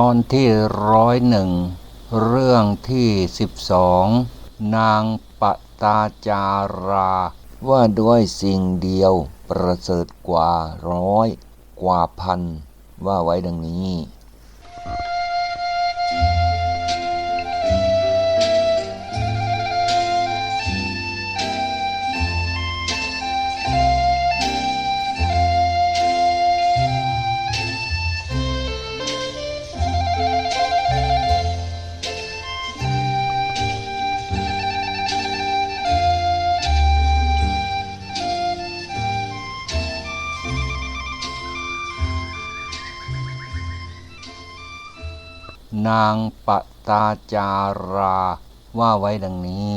ตอนที่ร้อยหนึ่งเรื่องที่สิบสองนางปตาจารา ว่าด้วยสิ่งเดียวประเสริฐกว่าร้อยกว่าพันว่าไว้ดังนี้ นางปตาจาราว่าไว้ดังนี้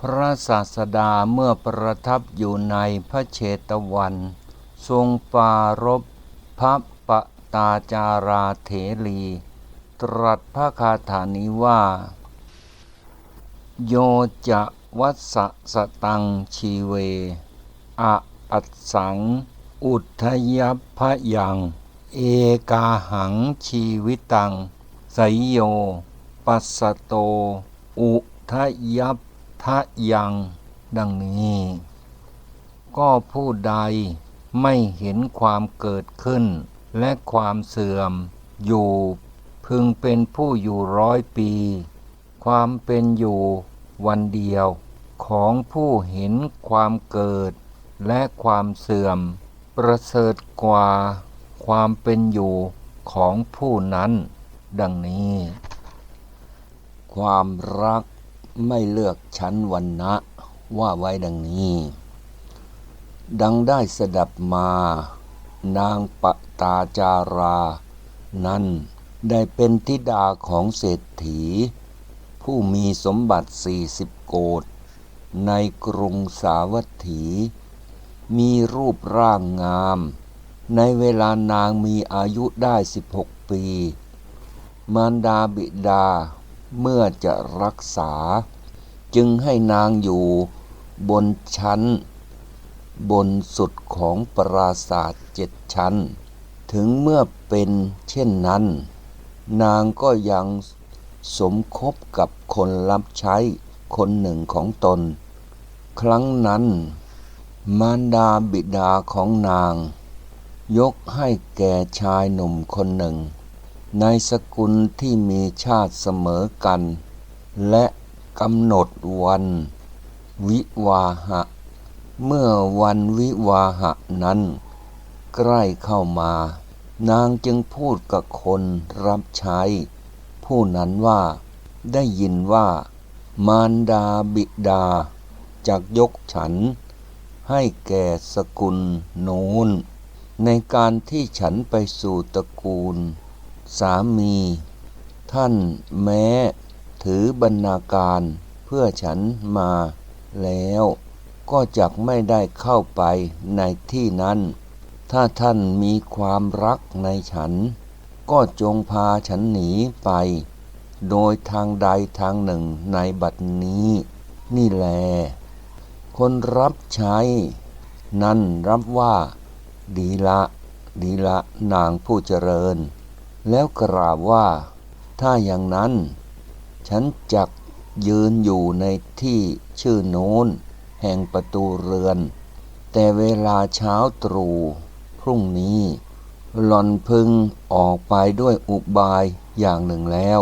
พระศาสดาเมื่อประทับอยู่ในพระเชตวัน ทรงปรารบพระปตาจาราเถรี ตรัสพระคาถานี้ว่า โยจะวัสสะสตังชีเวอะอัสสัง อุทยพยัง เอกาหังชีวิตัง ไสยโย ปัสสโต อุทยัพทะยัง ดังนี้ ก็ผู้ใดไม่เห็นความเกิดขึ้น และความเสื่อมอยู่ พึงเป็นผู้อยู่ร้อยปี ความเป็นอยู่วันเดียวของผู้เห็นความเกิด และความเสื่อม ประเสริฐกว่าความเป็นอยู่ของผู้นั้น ดังนี้ ความรักไม่เลือกชั้นวันนะว่าไว้ดังนี้ ดังได้สดับมา นางปตาจารา นั้นได้เป็นธิดาของเศรษฐี ผู้มีสมบัติสี่สิบโกดในกรุงสาวัตถี มีรูปร่างงาม ในเวลานางมีอายุได้สิบหกปี มารดาบิดาเมื่อจะรักษา จึงให้นางอยู่บนชั้น บนสุดของปราสาทเจ็ดชั้น ถึงเมื่อเป็นเช่นนั้น นางก็ยังสมคบกับคนรับใช้คนหนึ่งของตน ครั้งนั้น มารดาบิดาของนาง ยกให้แก่ชายหนุ่มคนหนึ่ง ในสกุลที่มีชาติเสมอกัน และกำหนดวัน วิวาหะ เมื่อวันวิวาหะนั้น ใกล้เข้ามา นางจึงพูดกับคนรับใช้ ผู้นั้นว่าได้ยินว่า มารดาบิดาจากยกฉัน ให้แก่สกุลโน้น ในการที่ฉันไปสู่ตระกูล สามี ท่านแม้ถือบรรณาการเพื่อฉันมาแล้วก็จักไม่ได้เข้าไปในที่นั้น ถ้าท่านมีความรักในฉัน ก็จงพาฉันหนีไป โดยทางใดทางหนึ่งในบัดนี้ นี่แล คนรับใช้ นั้นรับว่า ดีละ ดีละนางผู้เจริญ แล้วกราบว่า ถ้าอย่างนั้น ฉันจักยืนอยู่ในที่ชื่อโน้น แห่งประตูเรือน แต่เวลาเช้าตรู่พรุ่งนี้ หล่อนพึงออกไปด้วยอุบายอย่างหนึ่งแล้ว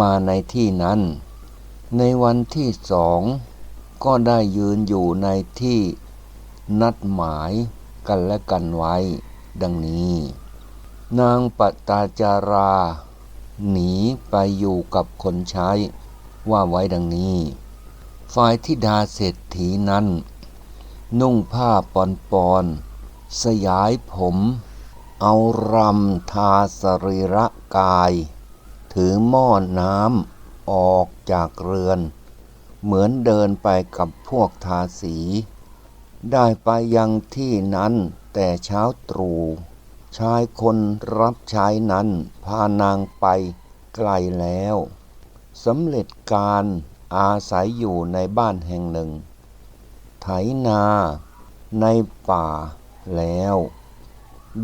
มาในที่นั้น ในวันที่สองก็ได้ยืนอยู่ในที่นัดหมายกันและกันไว้ ดังนี้ นางปตาจารา หนีไปอยู่กับคนใช้ว่าไว้ดังนี้ ฝ่ายทิดาเศรษฐีนั้น นุ่งผ้าปอนปอนๆสยายผม เอารำทาสรีระกาย ถือหม้อน้ำออกจากเรือน เหมือนเดินไปกับพวกทาสี ได้ไปยังที่นั้นแต่เช้าตรู่ ชายคนรับใช้นั้นพานางไปไกลแล้วสำเร็จการอาศัยอยู่ในบ้านแห่งหนึ่ง ไถนาในป่าแล้ว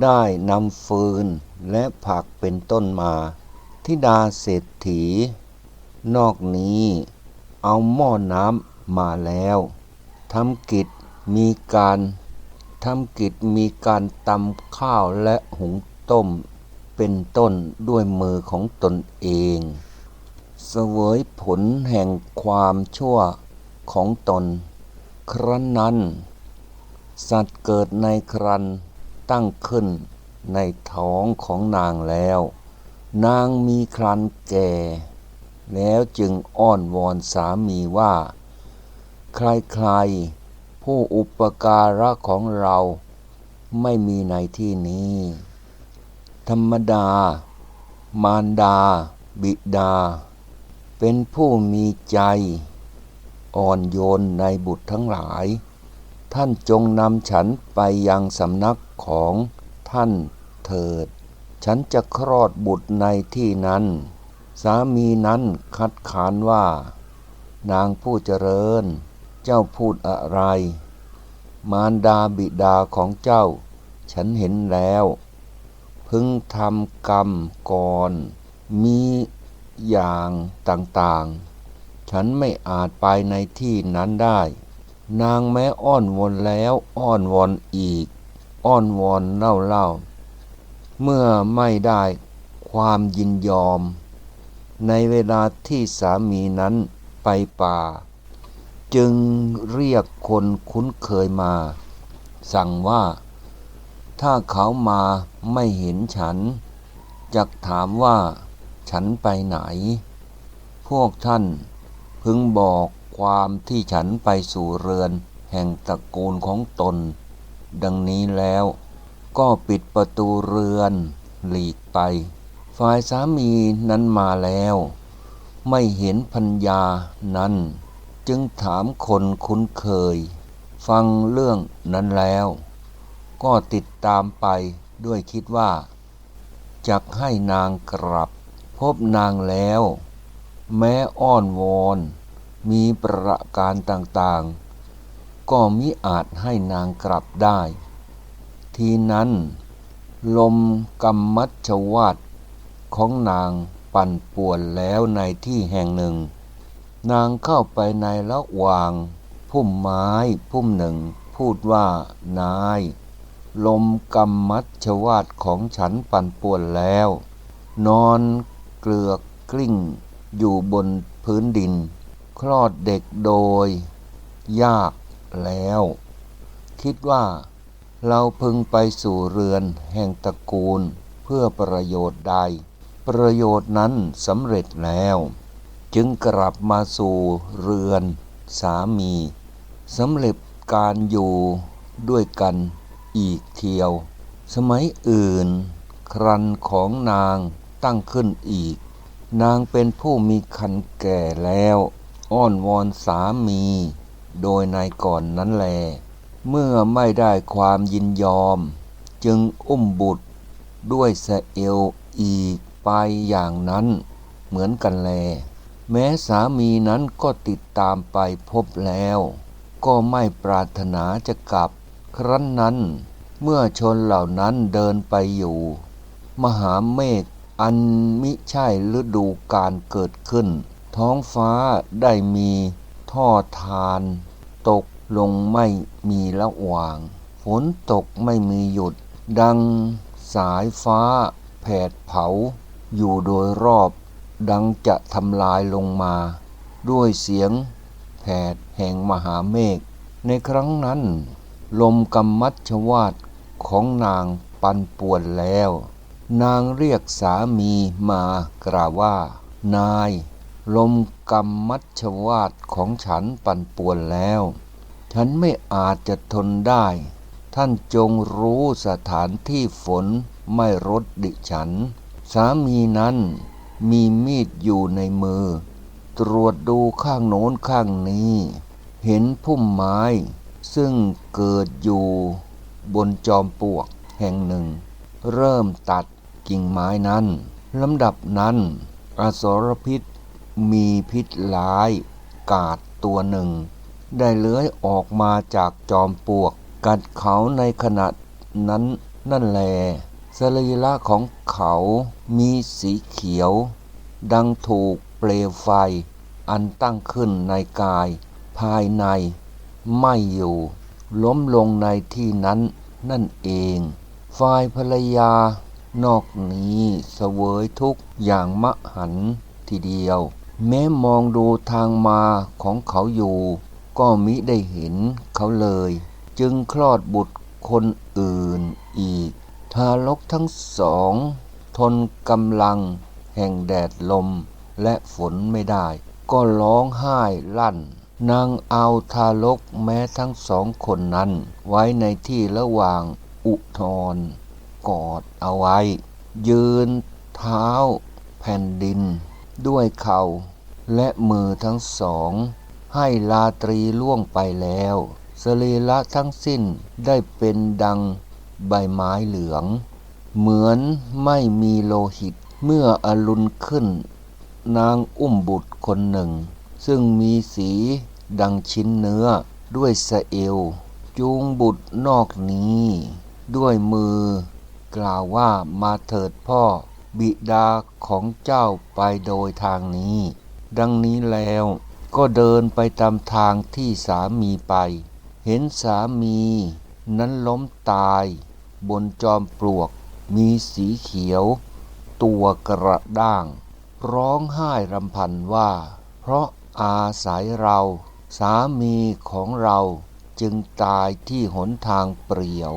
ได้นำฟืนและผักเป็นต้นมาทิดาเศรษฐี นอกนี้เอาหม้อน้ำมาแล้วทำกิจมีการ ทำกิจมีการตำข้าวและหุงต้มเป็นต้นด้วยมือของตนเองเสวยผลแห่งความชั่วของตน ครั้นนั้น สัตว์เกิดในครันตั้งขึ้นในท้องของนางแล้ว นางมีครันแก่ แล้วจึงอ้อนวอนสามีว่า ใครๆ ผู้อุปการะของเราไม่มีในที่นี้ ธรรมดา มารดา บิดา เป็นผู้มีใจ อ่อนโยนในบุตรทั้งหลาย ท่านจงนำฉันไปยังสำนักของท่านเถิด ฉันจะคลอดบุตรในที่นั้น สามีนั้นคัดค้านว่า นางผู้เจริญ เจ้าพูดอะไร มารดาบิดาของเจ้า ฉันเห็นแล้ว พึงทำกรรมก่อน มีอย่างต่างๆ ฉันไม่อาจไปในที่นั้นได้ นางแม้อ้อนวอนแล้วอ้อนวอนอีก อ้อนวอนเล่าเล่า เมื่อไม่ได้ความยินยอม ในเวลาที่สามีนั้นไปป่า จึงเรียกคนคุ้นเคยมา สั่งว่า ถ้าเขามาไม่เห็นฉันจักถามว่า ฉันไปไหน พวกท่านพึงบอกความที่ฉันไปสู่เรือนแห่งตระกูลของตน ดังนี้แล้วก็ปิดประตูเรือนหลีกไป ฝ่ายสามีนั้นมาแล้ว ไม่เห็นพัญญานั้น จึงถามคนคุ้นเคย ฟังเรื่องนั้นแล้ว ก็ติดตามไปด้วยคิดว่าจักให้นางกลับ พบนางแล้ว แม้อ้อนวอน มีประการต่างๆ ก็มิอาจให้นางกลับได้ ทีนั้น ลมกรรมัชวาดของนางปั่นป่วนแล้วในที่แห่งหนึ่ง นางเข้าไปในระหว่าง พุ่มไม้พุ่มหนึ่ง พูดว่านาย ลมกรรมัชวาดของฉันปั่นป่วนแล้ว นอนเกลือกกลิ้งอยู่บนพื้นดิน คลอดเด็กโดย ยากแล้ว คิดว่าเราพึงไปสู่เรือนแห่งตระกูลเพื่อประโยชน์ใด ประโยชน์นั้นสำเร็จแล้ว จึงกลับมาสู่เรือนสามีสำเร็จการอยู่ด้วยกันอีกเทียว สมัยอื่น ครันของนางตั้งขึ้นอีก นางเป็นผู้มีคันแก่แล้ว อ้อนวอนสามี โดยในก่อนนั้นแล เมื่อไม่ได้ความยินยอม จึงอุ้มบุตรด้วยสเอวอีกไปอย่างนั้นเหมือนกันแล แม้สามีนั้นก็ติดตามไปพบแล้ว ก็ไม่ปรารถนาจะกลับ ครั้นนั้น เมื่อชนเหล่านั้นเดินไปอยู่ มหาเมฆอันมิใช่ฤดูการเกิดขึ้น ท้องฟ้าได้มีท่อทาน ตกลงไม่มีละวาง ฝนตกไม่มีหยุด ดังสายฟ้า แผดเผา อยู่โดยรอบ ดังจะทำลายลงมา ด้วยเสียงแผดแห่งมหาเมฆ ในครั้งนั้น ลมกำมัชวาดของนางปันป่วนแล้ว นางเรียกสามีมากล่าวว่า นาย ลมกำมัชวาดของฉันปั่นป่วนแล้ว ฉันไม่อาจจะทนได้ ท่านจงรู้สถานที่ฝนไม่รดดิฉัน สามีนั้น มีมีดอยู่ในมือ ตรวจดูข้างโน้นข้างนี้ เห็นพุ่มไม้ ซึ่งเกิดอยู่บนจอมปลวกแห่งหนึ่ง เริ่มตัดกิ่งไม้นั้นลำดับนั้น อสรพิษมีพิษร้ายกาดตัวหนึ่ง ได้เลื้อยออกมาจากจอมปลวก กัดเขาในขณะนั้นนั่นแล สรีระของเขามีสีเขียว ดังถูกเปลวไฟ อันตั้งขึ้นในกาย ภายใน ไม่อยู่ ล้มลงในที่นั้นนั่นเองฝ่ายภรรยานอกนี้เสวยทุกอย่างมหันต์ทีเดียว แม้มองดูทางมาของเขาอยู่ ก็มิได้เห็นเขาเลย จึงคลอดบุตรคนอื่นอีก ทารกทั้งสอง ทนกำลัง แห่งแดดลมและฝนไม่ได้ ก็ร้องไห้ลั่น นางเอาทารกแม้ทั้งสองคนนั้น ไว้ในที่ระหว่างอุทธรกอดเอาไว้ ยืนเท้า แผ่นดิน ด้วยเข่าและมือทั้งสอง ให้ลาตรีล่วงไปแล้ว สรีระทั้งสิ้นได้เป็นดัง ใบไม้เหลือง เหมือนไม่มีโลหิตเมื่ออรุณขึ้น นางอุ้มบุตรคนหนึ่ง ซึ่งมีสีดังชิ้นเนื้อด้วยสเอวจูงบุตรนอกนี้ ด้วยมือกล่าวว่ามาเถิดพ่อบิดาของเจ้าไปโดยทางนี้ ดังนี้แล้วก็เดินไปตามทางที่สามีไป เห็นสามีนั้นล้มตาย บนจอมปลวกมีสีเขียว ตัวกระด้าง ร้องไห้รำพันว่า เพราะอาศัยเรา สามีของเราจึงตายที่หนทางเปรี่ยว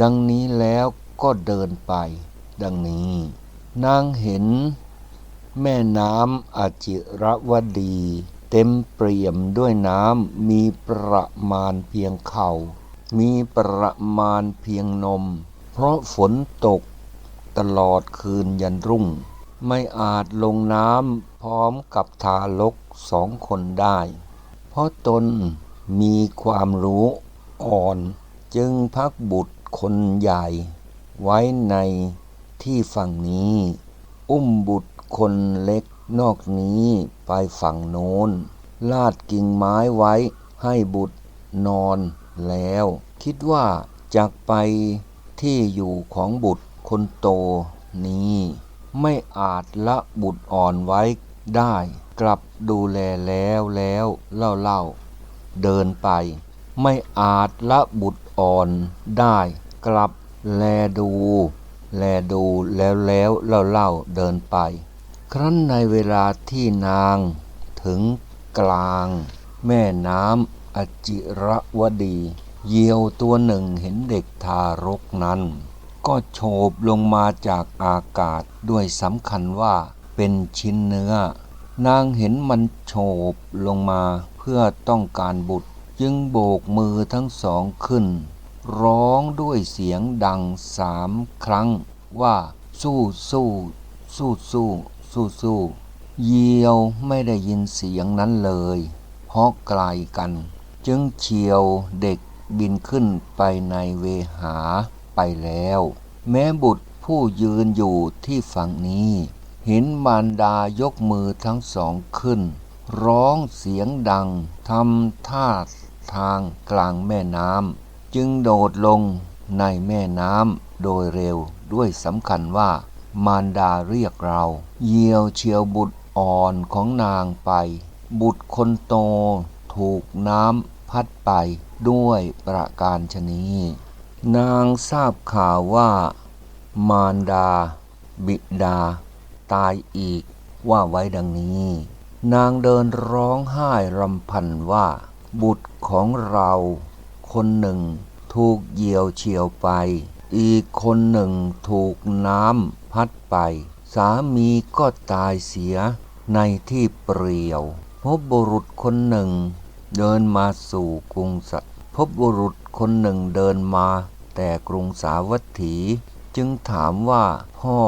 ดังนี้แล้วก็เดินไป ดังนี้ นางเห็น แม่น้ำอจิรวดี เต็มเปี่ยมด้วยน้ำมีประมาณเพียงเข่า มีประมาณเพียงนม เพราะฝนตกตลอดคืนยันรุ่ง ไม่อาจลงน้ำพร้อมกับทารกสองคนได้ เพราะตนมีความรู้อ่อนจึงพักบุตรคนใหญ่ ไว้ในที่ฝั่งนี้ อุ้มบุตรคนเล็กนอกนี้ไปฝั่งโน้น ลาดกิ่งไม้ไว้ให้บุตรนอน แล้ว คิดว่าจากไปที่อยู่ของบุตรคนโตนี้ ไม่อาจละบุตรอ่อนไว้ได้ กลับดูแลแล้วแล้วเล่าเล่าเดินไป ไม่อาจละบุตรอ่อนได้ กลับแลดู แลดูแล้วแล้วเล่าเล่าเดินไป ครั้นในเวลาที่นางถึงกลาง แม่น้ำ อจิระวดี เหยี่ยวตัวหนึ่งเห็นเด็กทารกนั้น ก็โฉบลงมาจากอากาศด้วยสำคัญว่าเป็นชิ้นเนื้อ นางเห็นมันโฉบลงมาเพื่อต้องการบุตร จึงโบกมือทั้งสองขึ้น ร้องด้วยเสียงดังสามครั้งว่า สู้สู้สู้สู้สู้สู้เยียวไม่ได้ยินเสียงนั้นเลย เพราะไกลกัน จึงเฉียวเด็กบินขึ้นไปในเวหาไปแล้ว แม้บุตรผู้ยืนอยู่ที่ฝั่งนี้ เห็นมารดายกมือทั้งสองขึ้น ร้องเสียงดังทำท่าทางกลางแม่น้ำจึงโดดลงในแม่น้ำโดยเร็วด้วยสำคัญว่ามารดาเรียกเราเยี่ยวเชียวบุตรอ่อนของนางไป บุตรคนโตถูกน้ำ พัดไปด้วยประการชนีนางทราบข่าวว่า มารดา บิดา ตายอีกว่าไว้ดังนี้ นางเดินร้องไห้รำพันว่า บุตรของเราคนหนึ่งถูกเหยี่ยวเฉียวไป อีกคนหนึ่งถูกน้ำพัดไป สามีก็ตายเสียในที่เปรี่ยวพบบุรุษคนหนึ่ง เดินมาสู่กรุงสะพบบุรุษคนหนึ่งเดินมา แต่กรุงสาวัตถี จึงถามว่าพ่อ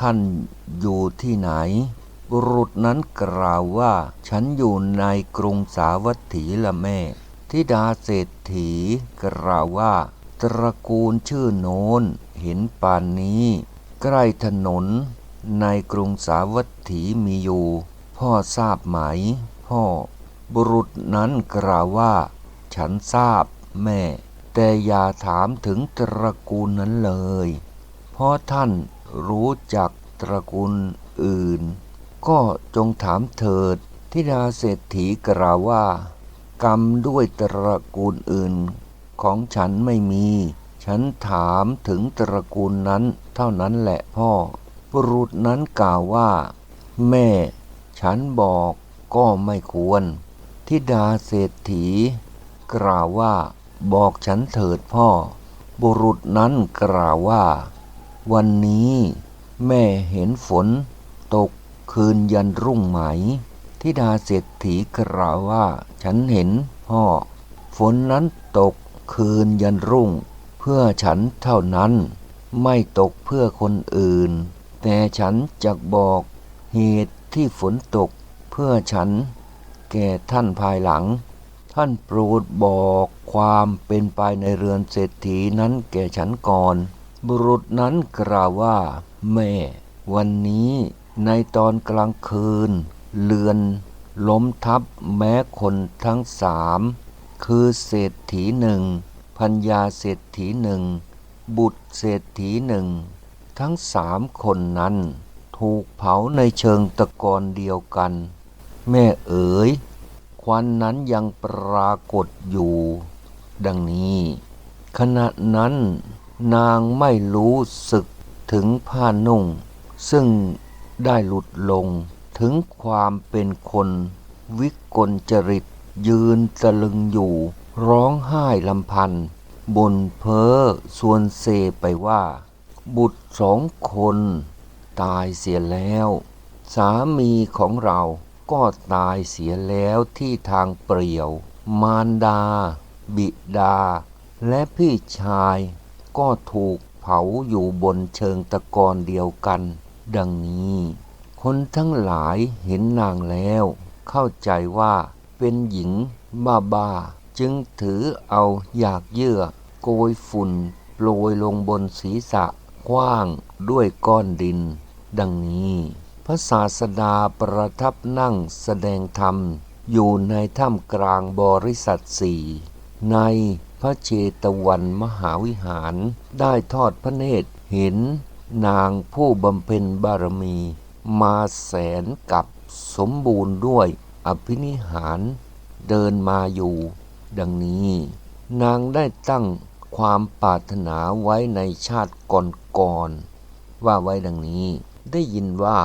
ท่านอยู่ที่ไหน บุรุษนั้นกล่าวว่า ฉันอยู่ในกรุงสาวัตถีละแม่ทิดาเศรษฐีกล่าวว่า ตระกูลชื่อโน้นเห็นป่านนี้ ใกล้ถนน ในกรุงสาวัตถีมีอยู่ พ่อทราบไหม พ่อ บุรุษนั้นกล่าวว่า ฉันทราบแม่ แต่อย่าถามถึงตระกูลนั้นเลย เพราะท่านรู้จักตระกูลอื่น ก็จงถามเถิดทิดาเศรษฐีกล่าวว่า กรรมด้วยตระกูลอื่น ของฉันไม่มี ฉันถามถึงตระกูลนั้นเท่านั้นแหละพ่อ บุรุษนั้นกล่าวว่า แม่ ฉันบอกก็ไม่ควร ทิดาเศรษฐี กล่าวว่า บอกฉันเถิดพ่อ บุรุษนั้นกล่าวว่า วันนี้แม่เห็นฝน ตกคืนยันรุ่งไหมทิดาเศรษฐีกล่าวว่า ฉันเห็นพ่อ ฝนนั้นตกคืนยันรุ่ง เพื่อฉันเท่านั้น ไม่ตกเพื่อคนอื่น แต่ฉันจะบอกเหตุที่ฝนตกเพื่อฉัน แก่ท่านภายหลัง ท่านโปรดบอกความเป็นไปในเรือนเศรษฐีนั้นแก่ฉันก่อน บุรุษนั้นกล่าวว่า แม่ วันนี้ในตอนกลางคืนเรือนล้มทับแม้คนทั้งสามคือเศรษฐีหนึ่งพัญญาเศรษฐีหนึ่งบุตรเศรษฐีหนึ่งทั้งสามคนนั้น ถูกเผาในเชิงตะกอนเดียวกัน แม่เอ๋ย ควันนั้นยังปรากฏอยู่ ดังนี้ ขณะนั้นนางไม่รู้สึกถึงผ้านุ่ง ซึ่งได้หลุดลงถึงความเป็นคนวิกลจริตยืนตะลึงอยู่ ร้องไห้ลำพันบนเพ้อส่วนเซไปว่า บุตรสองคน ตายเสียแล้ว สามีของเรา ก็ตายเสียแล้วที่ทางเปรี่ยว มารดา บิดา และพี่ชายก็ถูกเผาอยู่บนเชิงตะกอนเดียวกัน ดังนี้ คนทั้งหลายเห็นนางแล้ว เข้าใจว่าเป็นหญิงบ้าบ้าจึงถือเอาอยากเยื่อ โกยฝุ่นโปรยลงบนศีรษะกว้างด้วยก้อนดิน ดังนี้ พระศาสดาประทับนั่งแสดงธรรม อยู่ในถ้ำกลางบริษัทสี่ในพระเชตวันมหาวิหารได้ทอดพระเนตรเห็นนางผู้บำเพ็ญบารมี มาแสนกับสมบูรณ์ด้วยอภินิหารเดินมาอยู่ ดังนี้ นางได้ตั้งความปรารถนาไว้ในชาติก่อนๆว่าไว้ดังนี้ ได้ยินว่า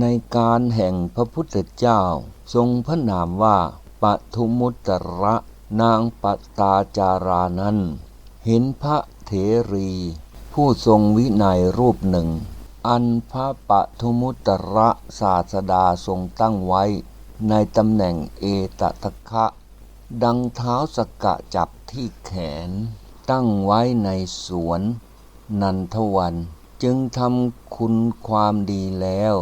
ในการแห่งพระพุทธเจ้า ทรงพระนามว่าปทุมุตระนางปตาจารานั้น เห็นพระเถรี ผู้ทรงวินัยรูปหนึ่ง อันพระปทุมุตตระศาสดาทรงตั้งไว้ ในตำแหน่งเอตตะคะ ดังเท้าสกกะจับที่แขน ตั้งไว้ในสวน นันทวัน จึงทำคุณความดีแล้ว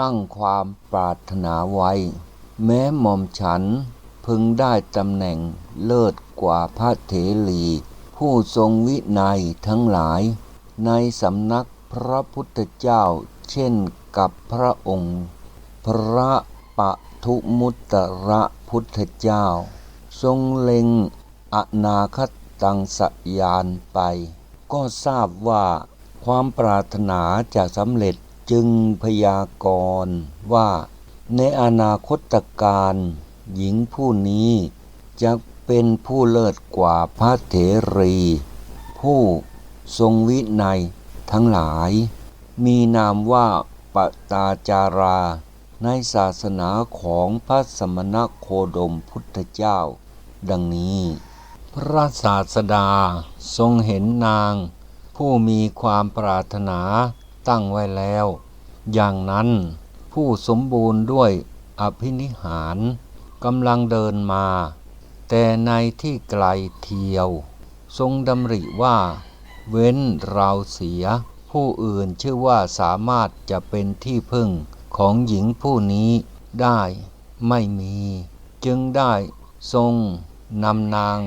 ตั้งความปรารถนาไว้ แม้หม่อมฉันพึงได้ตำแหน่งเลิศกว่าพระเถรี ผู้ทรงวินัยทั้งหลาย ในสำนักพระพุทธเจ้าเช่นกับพระองค์ พระปะทุมุตตระพุทธเจ้า ทรงเล็งอนาคตังสยานไป ก็ทราบว่า ความปรารถนาจะสำเร็จจึงพยากรณ์ว่า ในอนาคตการ หญิงผู้นี้จะเป็นผู้เลิศกว่าพระเถรี ผู้ทรงวินัยทั้งหลาย มีนามว่าปตาจารา ในศาสนาของพระสมณโคดมพุทธเจ้า ดังนี้ พระศาสดาทรงเห็นนาง ผู้มีความปรารถนาตั้งไว้แล้ว อย่างนั้นผู้สมบูรณ์ด้วยอภินิหารกำลังเดินมา แต่ในที่ไกลเทียว ทรงดำริว่า เว้นเราเสีย ผู้อื่นชื่อว่าสามารถจะเป็นที่พึ่งของหญิงผู้นี้ได้ไม่มี จึงได้ทรงนำนาง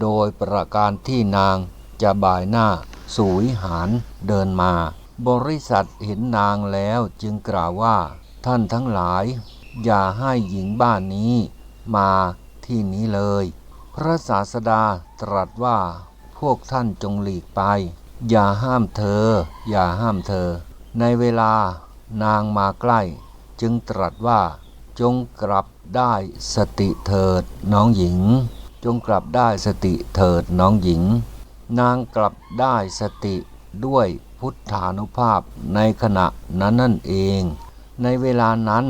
โดยประการที่นางจะบ่ายหน้า สู่วิหารเดินมา บริษัทเห็นนางแล้วจึงกล่าวว่า ท่านทั้งหลาย อย่าให้หญิงบ้านนี้ มาที่นี้เลย พระศาสดาตรัสว่า พวกท่านจงหลีกไป อย่าห้ามเธอ อย่าห้ามเธอ ในเวลานางมาใกล้ จึงตรัสว่า จงกลับได้สติเถิดน้องหญิง จงกลับได้สติเถิดน้องหญิง นางกลับได้สติด้วยพุทธานุภาพในขณะนั้นนั่นเอง ในเวลานั้น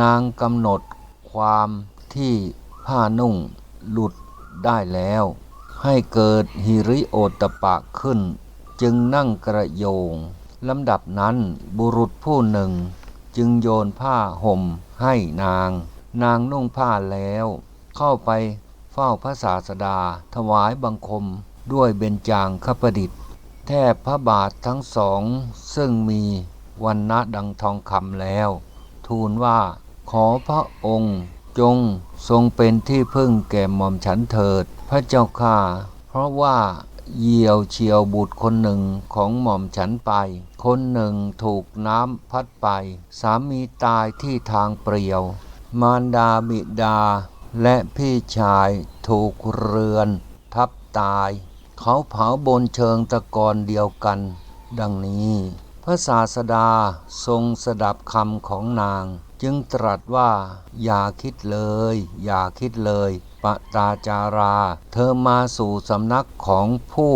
นางกำหนดความที่ผ้านุ่งหลุดได้แล้ว ให้เกิดหิริโอตตปะขึ้น จึงนั่งกระโยงลำดับนั้นบุรุษผู้หนึ่ง จึงโยนผ้าห่มให้นาง นางนุ่งผ้าแล้ว เข้าไปเฝ้าพระศาสดาถวายบังคม ด้วยเบญจางคประดิษฐ์ แทบพระบาททั้งสอง ซึ่งมีวันณะดังทองคำแล้ว ทูลว่าขอพระองค์จงทรงเป็นที่พึ่งแก่หม่อมฉันเถิด พระเจ้าข้าเพราะว่าเหยี่ยวเฉียวบุตรคนหนึ่งของหม่อมฉันไป คนหนึ่งถูกน้ำพัดไป สามีตายที่ทางเปรียว มารดาบิดา และพี่ชายถูกเรือนทับตาย เขาเผาบนเชิงตะกอนเดียวกัน ดังนี้ พระศาสดาทรงสดับคำของนาง จึงตรัสว่า อย่าคิดเลย อย่าคิดเลยปตาจารา เธอมาสู่สำนักของผู้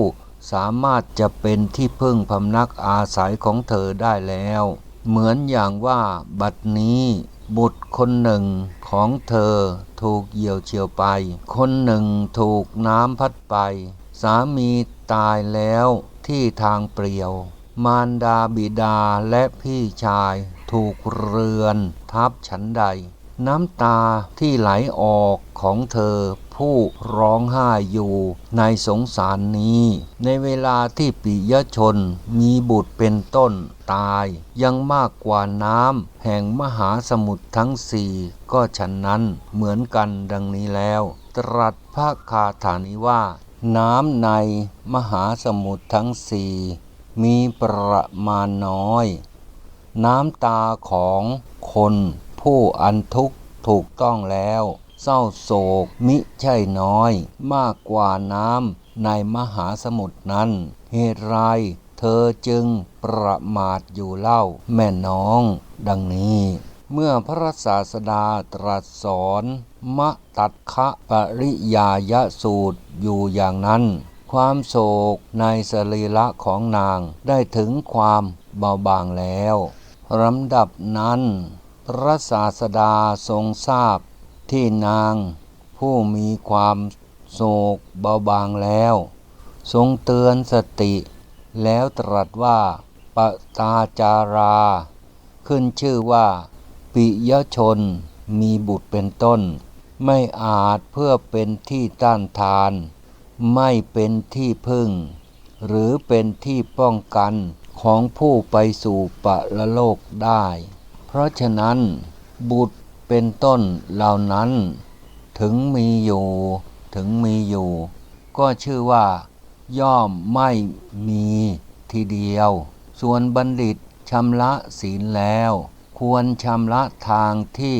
สามารถจะเป็นที่พึ่งพำนักอาศัยของเธอได้แล้ว เหมือนอย่างว่าบัดนี้ บุตรคนหนึ่งของเธอถูกเหยี่ยวเฉียวไป คนหนึ่งถูกน้ำพัดไป สามีตายแล้วที่ทางเปลี่ยว มารดาบิดาและพี่ชายถูกเรือนทับฉันใด น้ำตาที่ไหลออกของเธอผู้ร้องไห้อยู่ในสงสารนี้ ในเวลาที่ปิยชนมีบุตรเป็นต้นตาย ยังมากกว่าน้ำแห่งมหาสมุทรทั้งสี่ก็ฉันนั้นเหมือนกันดังนี้แล้ว ตรัสพระคาถานี้ว่า น้ำในมหาสมุทรทั้งสี่มีประมาณน้อย น้ำตาของคนผู้อันทุกข์ถูกต้องแล้ว เศร้าโศกมิใช่น้อย มากกว่าน้ำในมหาสมุทรนั้น เหตุไรเธอจึงประมาทอยู่เล่าแม่น้อง ดังนี้ เมื่อพระศาสดาตรัสสอน มะตัดคะปริยายสูตรอยู่อย่างนั้น ความโศกในสรีระของนางได้ถึงความเบาบางแล้วลำดับนั้น พระศาสดาทรงทราบที่นางผู้มีความโศกเบาบางแล้ว ทรงเตือนสติ แล้วตรัสว่าปตาจารา ขึ้นชื่อว่า ปิยชนมีบุตรเป็นต้น ไม่อาจเพื่อเป็นที่ต้านทาน ไม่เป็นที่พึ่ง หรือเป็นที่ป้องกันของผู้ไปสู่ปรโลกได้ เพราะฉะนั้นบุตรเป็นต้นเหล่านั้น ถึงมีอยู่ ถึงมีอยู่ ก็ชื่อว่า ย่อมไม่มีทีเดียว ส่วนบัณฑิตชำระศีลแล้ว ควรชำระทางที่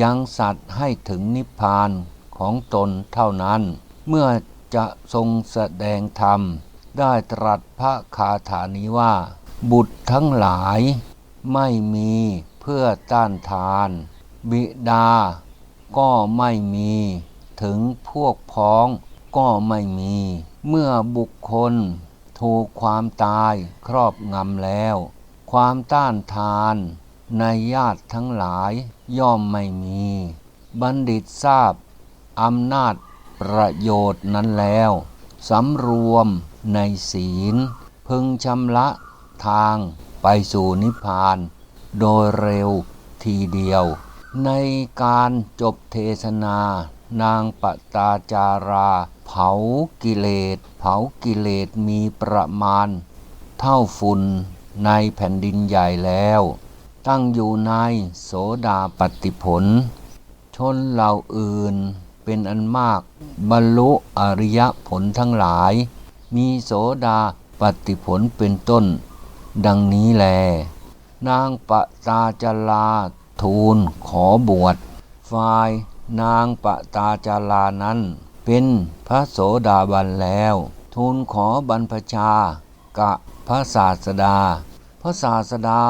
ยังสัตว์ให้ถึงนิพพานของตนเท่านั้น เมื่อจะทรงแสดงธรรม ได้ตรัสพระคาถานี้ว่า บุตรทั้งหลายไม่มีเพื่อต้านทาน บิดาก็ไม่มีถึงพวกพ้องก็ไม่มี เมื่อบุคคลถูกความตายครอบงำแล้ว ความต้านทาน ในญาติทั้งหลายย่อมไม่มี บัณฑิตทราบอำนาจประโยชน์นั้นแล้วสำรวมในศีล พึงชำระทางไปสู่นิพพาน โดยเร็วทีเดียว ในการจบเทศนา นางปตาจารา เผากิเลส เผากิเลสมีประมาณ เท่าฝุ่นในแผ่นดินใหญ่แล้ว ตั้งอยู่ในโสดาปฏิผล ชนเหล่าอื่นเป็นอันมากบรรลุอริยผลทั้งหลาย มีโสดาปฏิผลเป็นต้น ดังนี้แล นางปตาจลาทูลขอบวชฝ่ายนางปตาจารานั้น เป็นพระโสดาบันแล้ว ทูลขอบรรพชากะพระศาสดา พระศาสดา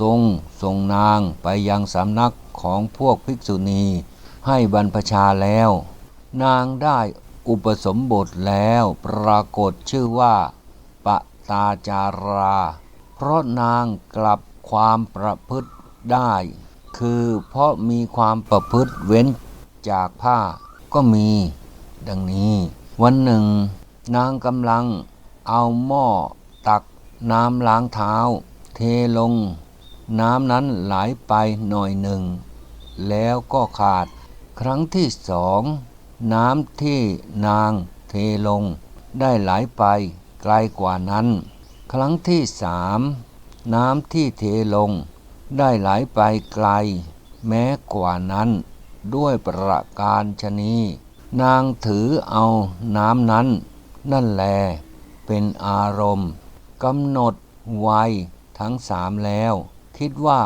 ทรงส่งนางไปยังสำนักของพวกภิกษุณีให้บรรพชาแล้ว นางได้อุปสมบทแล้วปรากฏชื่อว่าปตาจารา เพราะนางกลับความประพฤติได้ คือเพราะมีความประพฤติเว้นจากผ้าก็มี ดังนี้ วันหนึ่ง นางกำลังเอาหม้อตักน้ำล้างเท้า ทลง น้ำนั้นไหลไปหน่อยหนึ่ง แล้วก็ขาด ครั้งที่สองน้ำที่นางเทลง ได้ไหลไปไกลกว่านั้น ครั้งที่สามน้ำที่เทลง ได้ไหลไปไกล แม้กว่านั้น ด้วยประการชนีนางถือเอาน้ำนั้น นั่นแล เป็นอารมณ์กำหนดไว ทั้งสามแล้ว คิดว่า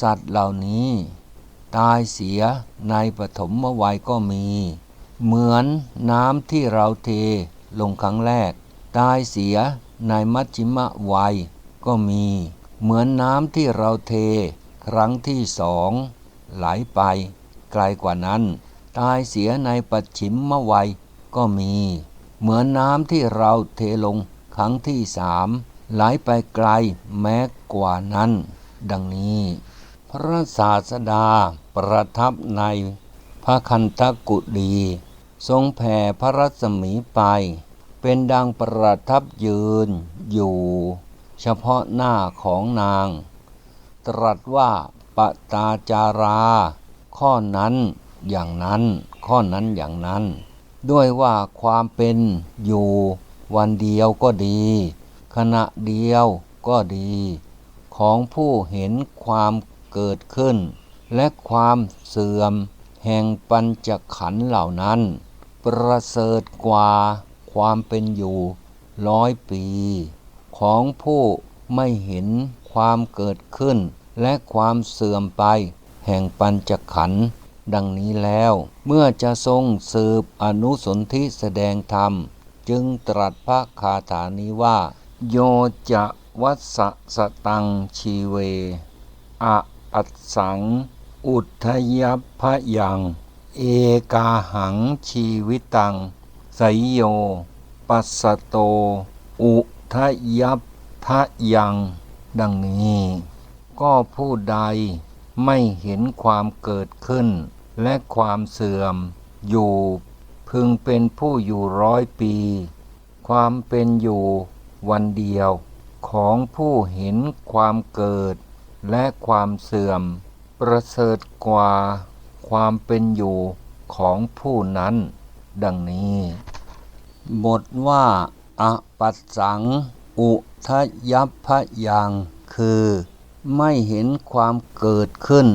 สัตว์เหล่านี้ ตายเสียในปฐมวัยก็มี เหมือนน้ำที่เราเทลงครั้งแรก ตายเสียในมัชชิมวัยก็มี เหมือนน้ำที่เราเท ครั้งที่สองไหลไป ไกลกว่านั้น ตายเสียในปัจฉิมวัยก็มี เหมือนน้ำที่เราเทลงครั้งที่สาม ไหลไปไกลแม้กว่านั้น ดังนี้ พระศาสดาประทับในพระคันธกุฎีทรงแผ่พระรัศมีไป เป็นดังประทับยืนอยู่ เฉพาะหน้าของนาง ตรัสว่าปตาจารา ข้อนั้นอย่างนั้น ข้อนั้นอย่างนั้น ด้วยว่าความเป็นอยู่วันเดียวก็ดี ขณะเดียวก็ดี ของผู้เห็นความเกิดขึ้น และความเสื่อม แห่งปัญจขันธ์เหล่านั้น ประเสริฐกว่าความเป็นอยู่ร้อยปี ของผู้ไม่เห็นความเกิดขึ้น และความเสื่อมไป แห่งปัญจขันธ์ดังนี้แล้ว เมื่อจะทรงสืบอนุสนธิแสดงธรรม จึงตรัสพระคาถานี้ว่า โยจะวัสสตังชีเวอะอัสสัง อุทยพยัง เอกาหังชีวิตังไสยโย ปัสสโต อุทยัพทะยัง ดังนี้ ก็ผู้ใดไม่เห็นความเกิดขึ้น และความเสื่อม อยู่ พึงเป็นผู้อยู่ร้อยปี ความเป็นอยู่ วันเดียวของผู้เห็นความเกิดและความเสื่อม ประเสริฐกว่าความเป็นอยู่ของผู้นั้น ดังนี้ บทว่าอปัสสัง อุทยัพพยังคือ ไม่เห็นความเกิดขึ้น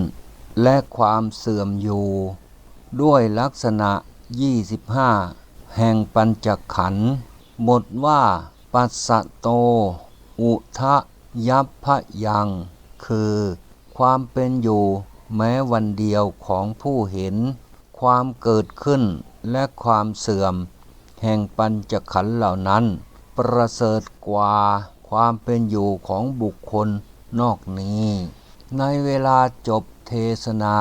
และความเสื่อมอยู่ ด้วยลักษณะ 25 แห่งปัญจขันธ์บทว่า ปัสสโต อุทะยัพพยัง คือ ความเป็นอยู่แม้วันเดียวของผู้เห็น ความเกิดขึ้นและความเสื่อม แห่งปัญจขันธ์เหล่านั้น ประเสริฐกว่าความเป็นอยู่ของบุคคลนอกนี้ ในเวลาจบเทศนา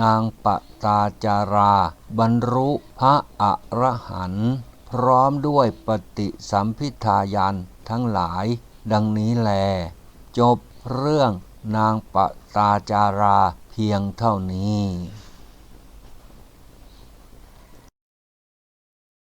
นางปตาจารา บรรลุพระอรหันต์ พร้อมด้วยปฏิสัมพิทายานทั้งหลาย ดังนี้แล จบเรื่องนางปตาจาราเพียงเท่านี้